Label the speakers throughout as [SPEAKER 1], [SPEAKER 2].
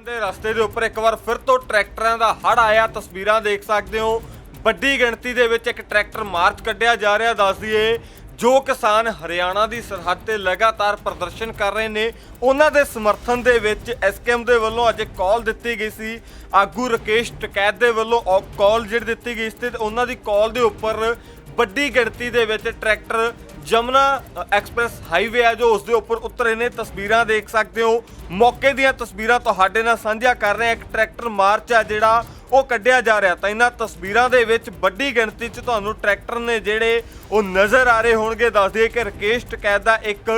[SPEAKER 1] ਦੇ ਰਸਤੇ ਦੇ ਉੱਪਰ ਇੱਕ ਵਾਰ ਫਿਰ ਤੋਂ ਟਰੈਕਟਰਾਂ ਦਾ ਹੜ ਆਇਆ, ਤਸਵੀਰਾਂ ਦੇਖ ਸਕਦੇ ਹੋ। ਵੱਡੀ ਗਿਣਤੀ ਦੇ ਵਿੱਚ ਇੱਕ ਟਰੈਕਟਰ ਮਾਰਚ ਕੱਢਿਆ ਜਾ ਰਿਹਾ, ਦੱਸ ਦਈਏ, ਜੋ ਕਿਸਾਨ ਹਰਿਆਣਾ ਦੀ ਸਰਹੱਦ ਤੇ ਲਗਾਤਾਰ ਪ੍ਰਦਰਸ਼ਨ ਕਰ ਰਹੇ ਨੇ। ਉਹਨਾਂ ਦੇ ਸਮਰਥਨ ਦੇ ਵਿੱਚ ਐਸਕੇਐਮ ਦੇ ਵੱਲੋਂ ਅੱਜ ਕਾਲ ਦਿੱਤੀ ਗਈ ਸੀ। ਆਗੂ ਰਕੇਸ਼ ਟਕੈਤ ਦੇ ਵੱਲੋਂ ਕਾਲ ਜਿਹੜੀ ਦਿੱਤੀ ਗਈ ਸੀ ਤੇ ਉਹਨਾਂ ਦੀ ਕਾਲ ਦੇ ਉੱਪਰ ਵੱਡੀ ਗਿਣਤੀ ਦੇ ਵਿੱਚ ਟਰੈਕਟਰ ਜਮਨਾ ਐਕਸਪ੍ਰੈਸ ਹਾਈਵੇ ਆ ਜੋ ਉਸ ਦੇ ਉੱਪਰ ਉਤਰੇ ਨੇ। ਤਸਵੀਰਾਂ ਦੇਖ ਸਕਦੇ ਹੋ। ਮੌਕੇ ਦੀਆਂ ਤਸਵੀਰਾਂ ਤੁਹਾਡੇ ਨਾਲ ਸਾਂਝਾ ਕਰ ਰਹੇ। ਹਾਂ ਇੱਕ ਟਰੈਕਟਰ ਮਾਰਚ ਆ ਜਿਹੜਾ ਉਹ ਕੱਢਿਆ ਜਾ ਰਿਹਾ ਤਾਂ ਇਹਨਾਂ ਤਸਵੀਰਾਂ ਦੇ ਵਿੱਚ ਵੱਡੀ ਗਿਣਤੀ 'ਚ ਤੁਹਾਨੂੰ ਟਰੈਕਟਰ ਨੇ ਜਿਹੜੇ ਉਹ ਨਜ਼ਰ ਆ ਰਹੇ ਹੋਣਗੇ। ਦੱਸ ਦਈਏ ਕਿ ਰਕੇਸ਼ ਟਕੈਦ ਦਾ ਇੱਕ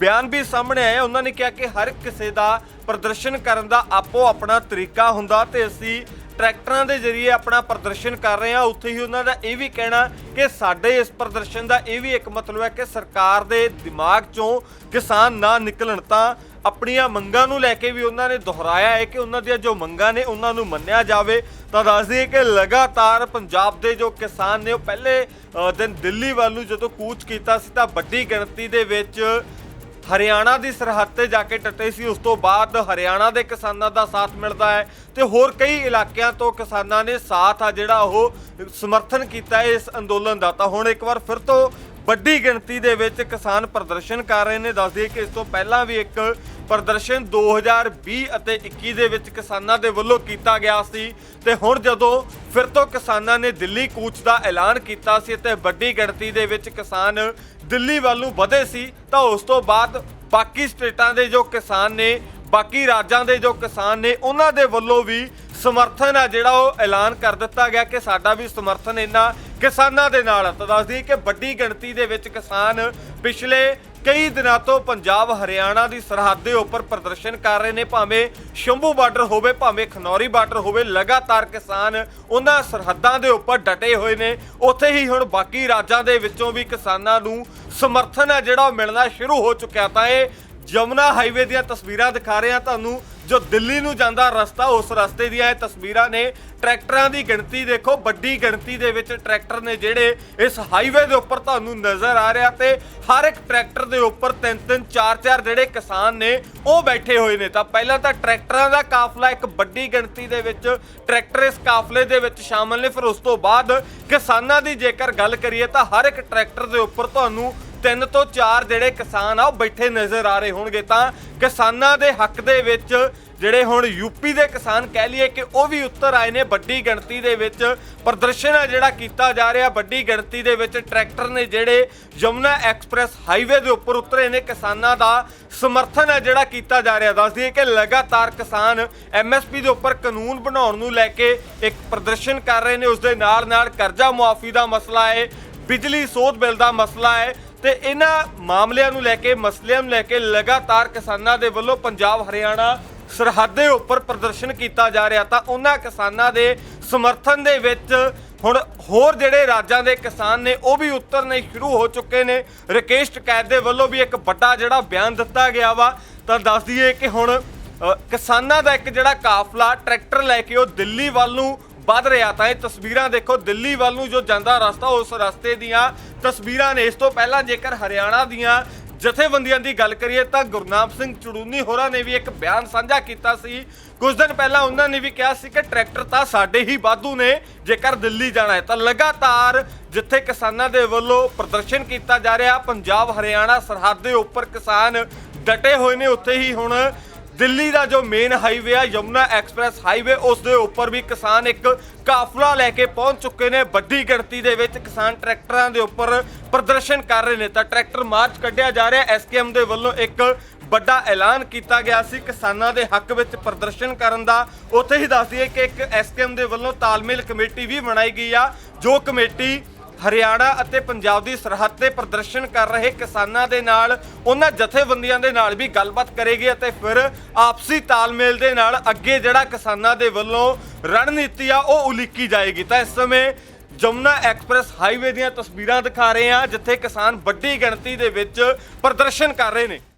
[SPEAKER 1] ਬਿਆਨ ਵੀ ਸਾਹਮਣੇ ਆਇਆ। ਉਹਨਾਂ ਨੇ ਕਿਹਾ ਕਿ ਹਰ ਕਿਸੇ ਦਾ ਪ੍ਰਦਰਸ਼ਨ ਕਰਨ ਦਾ ਆਪੋ ਆਪਣਾ ਤਰੀਕਾ ਹੁੰਦਾ ਤੇ ਅਸੀਂ ਟਰੈਕਟਰਾਂ ਦੇ ਜ਼ਰੀਏ ਆਪਣਾ ਪ੍ਰਦਰਸ਼ਨ ਕਰ ਰਹੇ ਹਾਂ। ਉੱਥੇ ਹੀ ਉਹਨਾਂ ਦਾ ਇਹ ਵੀ ਕਹਿਣਾ ਕਿ ਸਾਡੇ ਇਸ ਪ੍ਰਦਰਸ਼ਨ ਦਾ ਇਹ ਵੀ ਇੱਕ ਮਤਲਬ ਹੈ ਕਿ ਸਰਕਾਰ ਦੇ ਦਿਮਾਗ 'ਚੋਂ ਕਿਸਾਨ ਨਾ ਨਿਕਲਣ ਤਾਂ ਆਪਣੀਆਂ ਮੰਗਾਂ ਨੂੰ ਲੈ ਕੇ ਵੀ ਉਹਨਾਂ ਨੇ ਦੁਹਰਾਇਆ ਹੈ ਕਿ ਉਹਨਾਂ ਦੀਆਂ ਜੋ ਮੰਗਾਂ ਨੇ ਉਹਨਾਂ ਨੂੰ ਮੰਨਿਆ ਜਾਵੇ। ਤਾਂ ਦੱਸ ਦਈਏ ਕਿ ਲਗਾਤਾਰ ਪੰਜਾਬ ਦੇ ਜੋ ਕਿਸਾਨ ਨੇ ਉਹ ਪਹਿਲੇ ਦਿਨ ਦਿੱਲੀ ਵੱਲ ਨੂੰ ਜਦੋਂ ਕੂਚ ਕੀਤਾ ਸੀ ਤਾਂ ਵੱਡੀ ਗਿਣਤੀ ਦੇ ਵਿੱਚ ਹਰਿਆਣਾ ਦੀ ਸਰਹੱਦ ਤੇ ਜਾ ਕੇ ਟੱਟੇ ਸੀ। ਉਸ ਤੋਂ ਬਾਅਦ ਹਰਿਆਣਾ ਦੇ ਕਿਸਾਨਾਂ ਦਾ ਸਾਥ ਮਿਲਦਾ ਹੈ ਤੇ ਹੋਰ ਕਈ ਇਲਾਕਿਆਂ ਤੋਂ ਕਿਸਾਨਾਂ ਨੇ ਸਾਥ ਆ ਜਿਹੜਾ ਉਹ ਸਮਰਥਨ ਕੀਤਾ ਇਸ ਅੰਦੋਲਨ ਦਾ। ਤਾਂ ਹੁਣ ਇੱਕ ਵਾਰ ਫਿਰ ਤੋਂ ਵੱਡੀ ਗਿਣਤੀ ਦੇ ਵਿੱਚ ਕਿਸਾਨ ਪ੍ਰਦਰਸ਼ਨ ਕਰ ਰਹੇ ਨੇ। ਦੱਸ ਕਿ ਇਸ ਤੋਂ ਪਹਿਲਾਂ ਵੀ ਇੱਕ ਪ੍ਰਦਰਸ਼ਨ 2020 ਅਤੇ 21 ਦੇ ਵਿੱਚ ਕਿਸਾਨਾਂ ਦੇ ਵੱਲੋਂ ਕੀਤਾ ਗਿਆ ਸੀ ਤੇ ਹੁਣ ਜਦੋਂ ਫਿਰ ਤੋਂ ਕਿਸਾਨਾਂ ਨੇ ਦਿੱਲੀ ਕੂਚ ਦਾ ਐਲਾਨ ਕੀਤਾ ਸੀ ਤੇ ਵੱਡੀ ਗਿਣਤੀ ਦੇ ਵਿੱਚ ਕਿਸਾਨ ਦਿੱਲੀ ਵੱਲ ਨੂੰ ਵਧੇ ਸੀ, ਤਾਂ ਉਸ ਤੋਂ ਬਾਅਦ ਬਾਕੀ ਸਟੇਟਾਂ ਦੇ ਜੋ ਕਿਸਾਨ ਨੇ, ਬਾਕੀ ਰਾਜਾਂ ਦੇ ਜੋ ਕਿਸਾਨ ਨੇ, ਉਹਨਾਂ ਦੇ ਵੱਲੋਂ ਵੀ ਸਮਰਥਨ ਆ ਜਿਹੜਾ ਉਹ ਐਲਾਨ ਕਰ ਦਿੱਤਾ ਗਿਆ ਕਿ ਸਾਡਾ ਵੀ ਸਮਰਥਨ ਇਹਨਾਂ ਕਿਸਾਨਾਂ ਦੇ ਨਾਲ ਤਾਂ ਦੱਸਦੀ ਕਿ ਵੱਡੀ ਗਿਣਤੀ ਦੇ ਵਿੱਚ ਕਿਸਾਨ ਪਿਛਲੇ ਕਈ ਦਿਨਾਂ ਤੋਂ ਪੰਜਾਬ ਹਰਿਆਣਾ ਦੀ ਸਰਹੱਦ ਦੇ ਉੱਪਰ ਪ੍ਰਦਰਸ਼ਨ ਕਰ ਰਹੇ ਨੇ, ਭਾਵੇਂ ਸ਼ੰਭੂ ਬਾਰਡਰ ਹੋਵੇ, ਭਾਵੇਂ ਖਨੌਰੀ ਬਾਰਡਰ ਹੋਵੇ, ਲਗਾਤਾਰ ਕਿਸਾਨ ਉਹਨਾਂ ਸਰਹੱਦਾਂ ਦੇ ਉੱਪਰ ਡਟੇ ਹੋਏ ਨੇ। ਉੱਥੇ ਹੀ ਹੁਣ ਬਾਕੀ ਰਾਜਾਂ ਦੇ ਵਿੱਚੋਂ ਵੀ ਕਿਸਾਨਾਂ ਨੂੰ ਸਮਰਥਨ ਹੈ ਜਿਹੜਾ ਉਹ ਮਿਲਣਾ ਸ਼ੁਰੂ ਹੋ ਚੁੱਕਿਆ ਤਾਂ ਇਹ ਜਮਨਾ ਹਾਈਵੇ ਦੀਆਂ ਤਸਵੀਰਾਂ ਦਿਖਾ ਰਹੇ ਹਾਂ ਤੁਹਾਨੂੰ, ਜੋ ਦਿੱਲੀ ਨੂੰ ਜਾਂਦਾ ਰਸਤਾ, ਉਸ ਰਸਤੇ ਦੀਆਂ ਇਹ ਤਸਵੀਰਾਂ ਨੇ ਟਰੈਕਟਰਾਂ ਦੀ ਗਿਣਤੀ ਦੇਖੋ, ਵੱਡੀ ਗਿਣਤੀ ਦੇ ਵਿੱਚ ਟਰੈਕਟਰ ਨੇ ਜਿਹੜੇ ਇਸ ਹਾਈਵੇ ਦੇ ਉੱਪਰ ਤੁਹਾਨੂੰ ਨਜ਼ਰ ਆ ਰਿਹਾ ਤੇ ਹਰ ਇੱਕ ਟਰੈਕਟਰ ਦੇ ਉੱਪਰ ਤਿੰਨ ਤਿੰਨ, ਚਾਰ ਚਾਰ ਜਿਹੜੇ ਕਿਸਾਨ ਨੇ, ਉਹ ਬੈਠੇ ਹੋਏ ਨੇ। ਤਾਂ ਪਹਿਲਾਂ ਤਾਂ ਟਰੈਕਟਰਾਂ ਦਾ ਕਾਫਲਾ ਇੱਕ ਵੱਡੀ ਗਿਣਤੀ ਦੇ ਵਿੱਚ ਟਰੈਕਟਰ ਇਸ ਕਾਫਲੇ ਦੇ ਵਿੱਚ ਸ਼ਾਮਲ ਨੇ। ਫਿਰ ਉਸ ਤੋਂ ਬਾਅਦ ਕਿਸਾਨਾਂ ਦੀ ਜੇਕਰ ਗੱਲ ਕਰੀਏ ਤਾਂ ਹਰ ਇੱਕ ਟਰੈਕਟਰ ਦੇ ਉੱਪਰ ਤੁਹਾਨੂੰ ਤਿੰਨ ਤੋਂ ਚਾਰ ਜਿਹੜੇ ਕਿਸਾਨ ਆ, ਉਹ ਬੈਠੇ ਨਜ਼ਰ ਆ ਰਹੇ ਹੋਣਗੇ ਤਾਂ ਕਿਸਾਨਾਂ ਦੇ ਹੱਕ ਦੇ ਵਿੱਚ ਜਿਹੜੇ ਹੁਣ ਯੂਪੀ ਦੇ ਕਿਸਾਨ ਕਹਿ ਲਈਏ ਕਿ ਉਹ ਵੀ ਉੱਤਰ ਆਏ ਨੇ, ਵੱਡੀ ਗਿਣਤੀ ਦੇ ਵਿੱਚ ਪ੍ਰਦਰਸ਼ਨ ਆ ਜਿਹੜਾ ਕੀਤਾ ਜਾ ਰਿਹਾ, ਵੱਡੀ ਗਿਣਤੀ ਦੇ ਵਿੱਚ ਟਰੈਕਟਰ ਨੇ ਜਿਹੜੇ ਯਮੁਨਾ ਐਕਸਪ੍ਰੈਸ ਹਾਈਵੇ ਦੇ ਉੱਪਰ ਉਤਰੇ ਨੇ, ਕਿਸਾਨਾਂ ਦਾ ਸਮਰਥਨ ਹੈ ਜਿਹੜਾ ਕੀਤਾ ਜਾ ਰਿਹਾ। ਦੱਸ ਦਈਏ ਕਿ ਲਗਾਤਾਰ ਕਿਸਾਨ ਐਮਐਸਪੀ ਦੇ ਉੱਪਰ ਕਾਨੂੰਨ ਬਣਾਉਣ ਨੂੰ ਲੈ ਕੇ ਇੱਕ ਪ੍ਰਦਰਸ਼ਨ ਕਰ ਰਹੇ ਨੇ ਉਸ ਦੇ ਨਾਲ ਨਾਲ ਕਰਜ਼ਾ ਮੁਆਫੀ ਦਾ ਮਸਲਾ ਹੈ, ਬਿਜਲੀ ਸੋਧ ਬਿੱਲ ਦਾ ਮਸਲਾ ਹੈ ਤੇ ਇਹਨਾਂ ਮਾਮਲਿਆਂ ਨੂੰ ਲੈ ਕੇ, ਮਸਲਿਆਂ ਨੂੰ ਲੈ ਕੇ ਲਗਾਤਾਰ ਕਿਸਾਨਾਂ ਦੇ ਵੱਲੋਂ ਪੰਜਾਬ ਹਰਿਆਣਾ ਸਰਹੱਦ ਦੇ ਉੱਪਰ ਪ੍ਰਦਰਸ਼ਨ ਕੀਤਾ ਜਾ ਰਿਹਾ ਤਾਂ ਉਹਨਾਂ ਕਿਸਾਨਾਂ ਦੇ ਸਮਰਥਨ ਦੇ ਵਿੱਚ ਹੁਣ ਹੋਰ ਜਿਹੜੇ ਰਾਜਾਂ ਦੇ ਕਿਸਾਨ ਨੇ, ਉਹ ਵੀ ਉਤਰਨੇ ਸ਼ੁਰੂ ਹੋ ਚੁੱਕੇ ਨੇ। ਰਕੇਸ਼ ਟਕੈਤ ਦੇ ਵੱਲੋਂ ਵੀ ਇੱਕ ਵੱਡਾ ਜਿਹੜਾ ਬਿਆਨ ਦਿੱਤਾ ਗਿਆ ਵਾ। ਤਾਂ ਦੱਸ ਦਈਏ ਕਿ ਹੁਣ ਕਿਸਾਨਾਂ ਦਾ ਇੱਕ ਜਿਹੜਾ ਕਾਫਲਾ, ਟਰੈਕਟਰ ਲੈ ਕੇ ਉਹ ਦਿੱਲੀ ਵੱਲ ਨੂੰ ਵੱਧ ਰਿਹਾ ਤਾਂ ਇਹ ਤਸਵੀਰਾਂ ਦੇਖੋ, ਦਿੱਲੀ ਵੱਲ ਨੂੰ ਜੋ ਜਾਂਦਾ ਰਸਤਾ, ਉਸ ਰਸਤੇ ਦੀਆਂ ਤਸਵੀਰਾਂ ਨੇ। ਇਸ ਤੋਂ ਪਹਿਲਾਂ ਜੇਕਰ ਹਰਿਆਣਾ ਦੀਆਂ ਜਥੇਬੰਦੀਆਂ ਦੀ ਗੱਲ ਕਰੀਏ ਤਾਂ ਗੁਰਨਾਮ ਸਿੰਘ ਚੜੂਨੀ ਹੋਰਾਂ ਨੇ ਵੀ ਇੱਕ ਬਿਆਨ ਸਾਂਝਾ ਕੀਤਾ ਸੀ। ਕੁਝ ਦਿਨ ਪਹਿਲਾਂ ਉਹਨਾਂ ਨੇ ਵੀ ਕਿਹਾ ਸੀ ਕਿ ਟਰੈਕਟਰ ਤਾਂ ਸਾਡੇ ਹੀ ਵਾਧੂ ਨੇ, ਜੇਕਰ ਦਿੱਲੀ ਜਾਣਾ ਹੈ। ਤਾਂ ਲਗਾਤਾਰ ਜਿੱਥੇ ਕਿਸਾਨਾਂ ਦੇ ਵੱਲੋਂ ਪ੍ਰਦਰਸ਼ਨ ਕੀਤਾ ਜਾ ਰਿਹਾ, ਪੰਜਾਬ ਹਰਿਆਣਾ ਸਰਹੱਦ ਦੇ ਉੱਪਰ ਕਿਸਾਨ ਡਟੇ ਹੋਏ ਨੇ। ਉੱਥੇ ਹੀ ਹੁਣ ਦਿੱਲੀ ਦਾ ਜੋ ਮੇਨ ਹਾਈਵੇ ਆ, ਯਮੁਨਾ ਐਕਸਪ੍ਰੈਸ ਹਾਈਵੇ ਉਸ ਦੇ ਉੱਪਰ ਵੀ ਕਿਸਾਨ ਇੱਕ ਕਾਫਲਾ ਲੈ ਕੇ ਪਹੁੰਚ ਚੁੱਕੇ ਨੇ ਵੱਡੀ ਗਿਣਤੀ ਦੇ ਵਿੱਚ ਕਿਸਾਨ ਟਰੈਕਟਰਾਂ ਦੇ ਉੱਪਰ ਪ੍ਰਦਰਸ਼ਨ ਕਰ ਰਹੇ ਨੇ। ਤਾਂ ਟਰੈਕਟਰ ਮਾਰਚ ਕੱਢਿਆ ਜਾ ਰਿਹਾ ਐਸਕੇਐਮ ਦੇ ਵੱਲੋਂ ਇੱਕ ਵੱਡਾ ਐਲਾਨ ਕੀਤਾ ਗਿਆ ਸੀ। ਕਿਸਾਨਾਂ ਦੇ ਹੱਕ ਵਿੱਚ ਪ੍ਰਦਰਸ਼ਨ ਕਰਨ ਦਾ ਉੱਥੇ ਹੀ ਦੱਸ ਦਈਏ ਕਿ ਇੱਕ ਐਸਕੇਐਮ ਦੇ ਵੱਲੋਂ ਤਾਲਮੇਲ ਕਮੇਟੀ ਵੀ ਬਣਾਈ ਗਈ ਆ, ਜੋ ਕਮੇਟੀ ਹਰਿਆਣਾ ਅਤੇ ਪੰਜਾਬ ਦੀ ਸਰਹੱਦ ਤੇ ਪ੍ਰਦਰਸ਼ਨ ਕਰ ਰਹੇ ਕਿਸਾਨਾਂ ਦੇ ਨਾਲ, ਉਹਨਾਂ ਜਥੇਬੰਦੀਆਂ ਦੇ ਨਾਲ ਵੀ ਗੱਲਬਾਤ ਕਰੇਗੀ ਅਤੇ ਫਿਰ ਆਪਸੀ ਤਾਲਮੇਲ ਦੇ ਨਾਲ ਅੱਗੇ ਜਿਹੜਾ ਕਿਸਾਨਾਂ ਦੇ ਵੱਲੋਂ ਰਣਨੀਤੀ ਆ, ਉਹ ਉਲੀਕੀ ਜਾਏਗੀ। ਤਾਂ ਇਸ ਸਮੇਂ ਜਮਨਾ ਐਕਸਪ੍ਰੈਸ ਹਾਈਵੇ ਦੀਆਂ ਤਸਵੀਰਾਂ ਦਿਖਾ ਰਹੇ ਹਾਂ, ਜਿੱਥੇ ਕਿਸਾਨ ਵੱਡੀ ਗਿਣਤੀ ਦੇ ਵਿੱਚ ਪ੍ਰਦਰਸ਼ਨ ਕਰ ਰਹੇ ਨੇ।